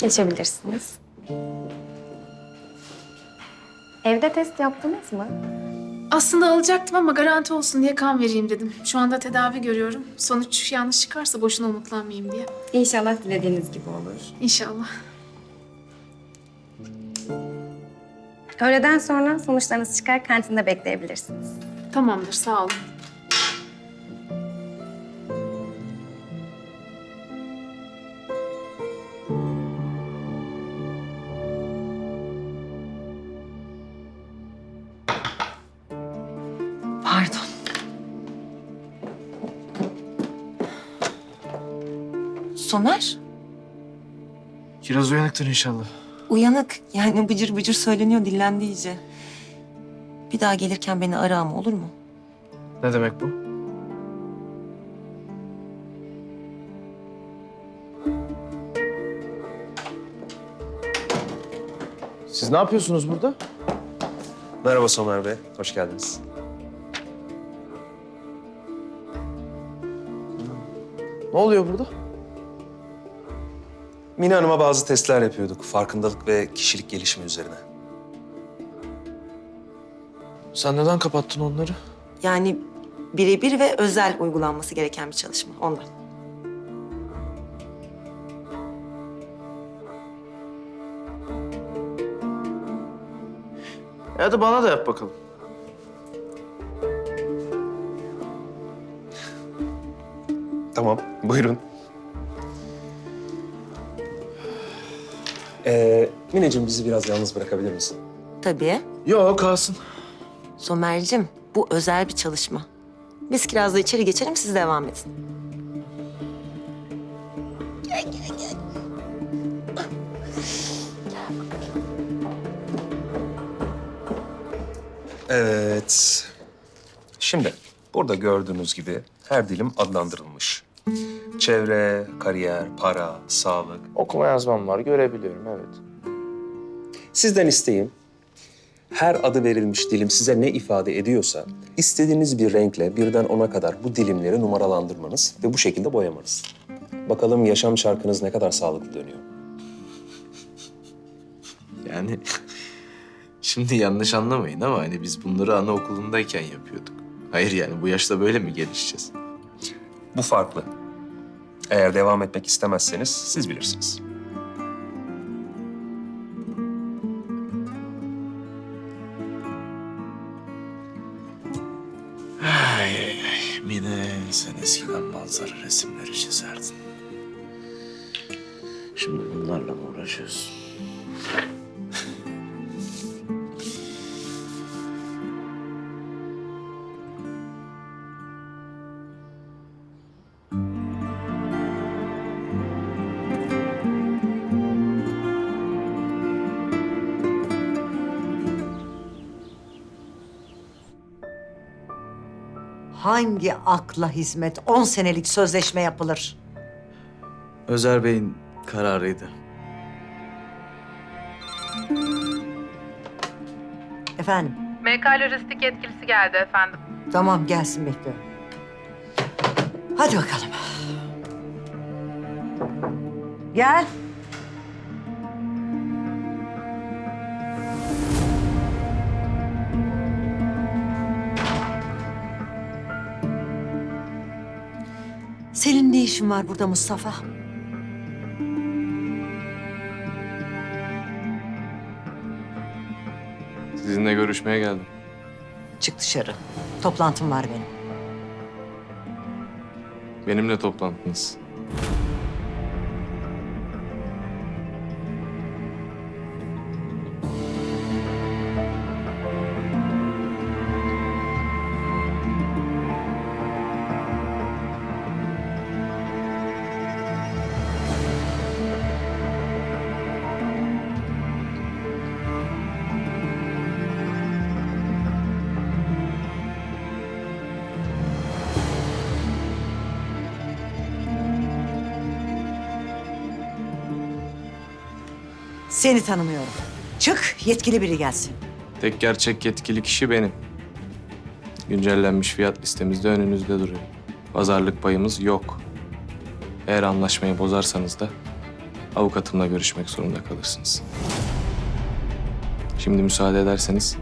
Geçebilirsiniz. Evde test yaptınız mı? Aslında alacaktım ama garanti olsun diye kan vereyim dedim. Şu anda tedavi görüyorum. Sonuç yanlış çıkarsa boşuna umutlanmayayım diye. İnşallah dilediğiniz gibi olur. İnşallah. Öğleden sonra sonuçlarınız çıkar kantinde bekleyebilirsiniz. Tamamdır, sağ olun. Somer, Kiraz uyanıktır inşallah. uyanık. Yani bıcır bıcır söyleniyor, dillendi iyice. Bir daha gelirken beni ara ama olur mu? Ne demek bu? Siz ne yapıyorsunuz burada? Merhaba Somer Bey, hoş geldiniz. Ne oluyor burada? Mine Hanım'a bazı testler yapıyorduk. Farkındalık ve kişilik gelişimi üzerine. Sen neden kapattın onları? Yani birebir ve özel uygulanması gereken bir çalışma ondan. E hadi bana da yap bakalım. Tamam, buyurun. Ee, Mineciğim bizi biraz yalnız bırakabilir misin? Tabii. Yok kalsın. Somer'cim bu özel bir çalışma. Biz kirazla içeri geçelim, siz devam edin. Evet. Şimdi burada gördüğünüz gibi her dilim adlandırılmış. Çevre, kariyer, para, sağlık. Okuma yazmam var görebiliyorum evet. Sizden isteğim her adı verilmiş dilim size ne ifade ediyorsa istediğiniz bir renkle birden ona kadar bu dilimleri numaralandırmanız ve bu şekilde boyamanız. Bakalım yaşam çarkınız ne kadar sağlıklı dönüyor. Yani şimdi yanlış anlamayın ama hani biz bunları anaokulundayken yapıyorduk. Hayır yani bu yaşta böyle mi gelişeceğiz? Bu farklı. Eğer devam etmek istemezseniz siz bilirsiniz. Ay ay Mine sen eskiden manzara resimleri çizerdin. Şimdi bunlarla mı uğraşıyorsun? Hangi akla hizmet 10 senelik sözleşme yapılır? Özer Bey'in kararıydı. Efendim, MK Lojistik yetkilisi geldi efendim. tamam gelsin bekliyorum. Hadi bakalım. Gel. Senin ne işin var burada Mustafa? Sizinle görüşmeye geldim. Çık dışarı. Toplantım var benim. Benimle toplantınız. Seni tanımıyorum. Çık, yetkili biri gelsin. Tek gerçek yetkili kişi benim. Güncellenmiş fiyat listemizde önünüzde duruyor. Pazarlık payımız yok. Eğer anlaşmayı bozarsanız da avukatımla görüşmek zorunda kalırsınız. Şimdi müsaade ederseniz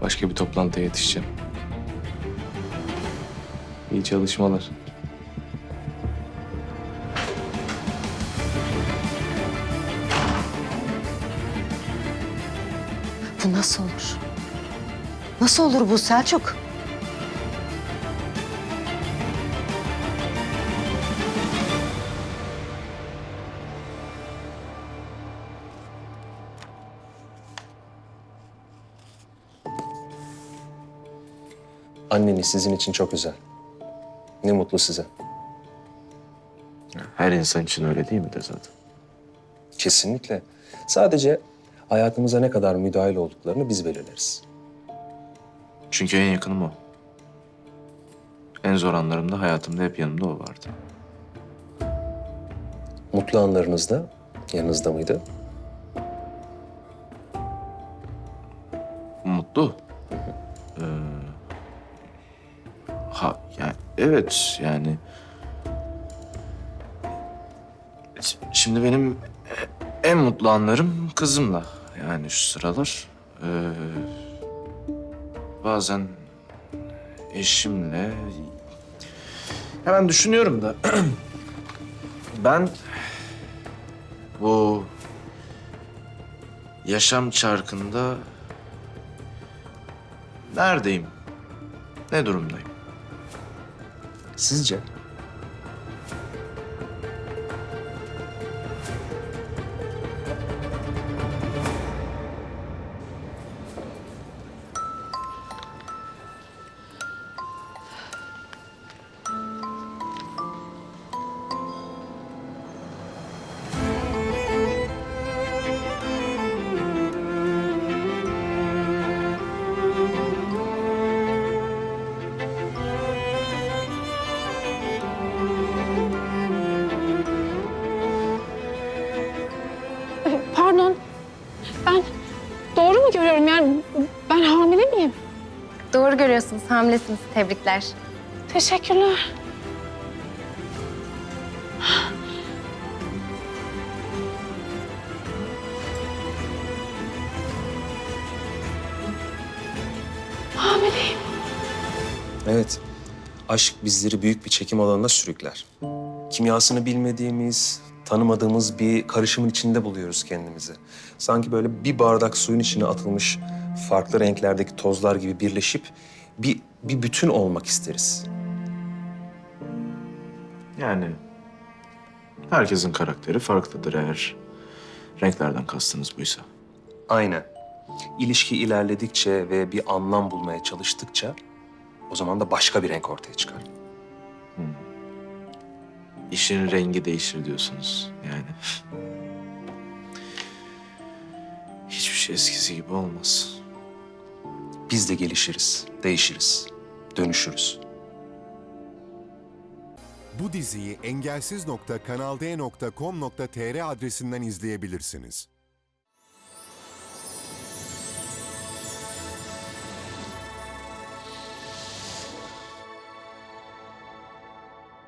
başka bir toplantıya yetişeceğim. İyi çalışmalar. Nasıl olur? Nasıl olur bu Selçuk? Anneniz sizin için çok özel. Ne mutlu size. Her insan için öyle değil mi de zaten? Kesinlikle. Sadece hayatımıza ne kadar müdahil olduklarını biz belirleriz. Çünkü en yakınım o. En zor anlarımda hayatımda hep yanımda o vardı. Mutlu anlarınızda yanınızda mıydı? Mutlu. Ee, ha yani evet yani. Şimdi benim e- en mutlu anlarım kızımla. Yani şu sıralar. Ee, bazen eşimle. Hemen düşünüyorum da. ben bu yaşam çarkında Neredeyim? Ne durumdayım? Sizce? Doğru görüyorsunuz, hamilesiniz. Tebrikler. Teşekkürler. Hamileyim. Evet. Aşk bizleri büyük bir çekim alanına sürükler. Kimyasını bilmediğimiz, tanımadığımız bir karışımın içinde buluyoruz kendimizi. Sanki böyle bir bardak suyun içine atılmış farklı renklerdeki tozlar gibi birleşip bir, bir bütün olmak isteriz. Yani herkesin karakteri farklıdır eğer renklerden kastınız buysa. Aynen. İlişki ilerledikçe ve bir anlam bulmaya çalıştıkça o zaman da başka bir renk ortaya çıkar. İşin rengi değişir diyorsunuz yani. Hiçbir şey eskisi gibi olmaz. Biz de gelişiriz, değişiriz, dönüşürüz. Bu diziyi engelsiz.kanalde.com.tr adresinden izleyebilirsiniz.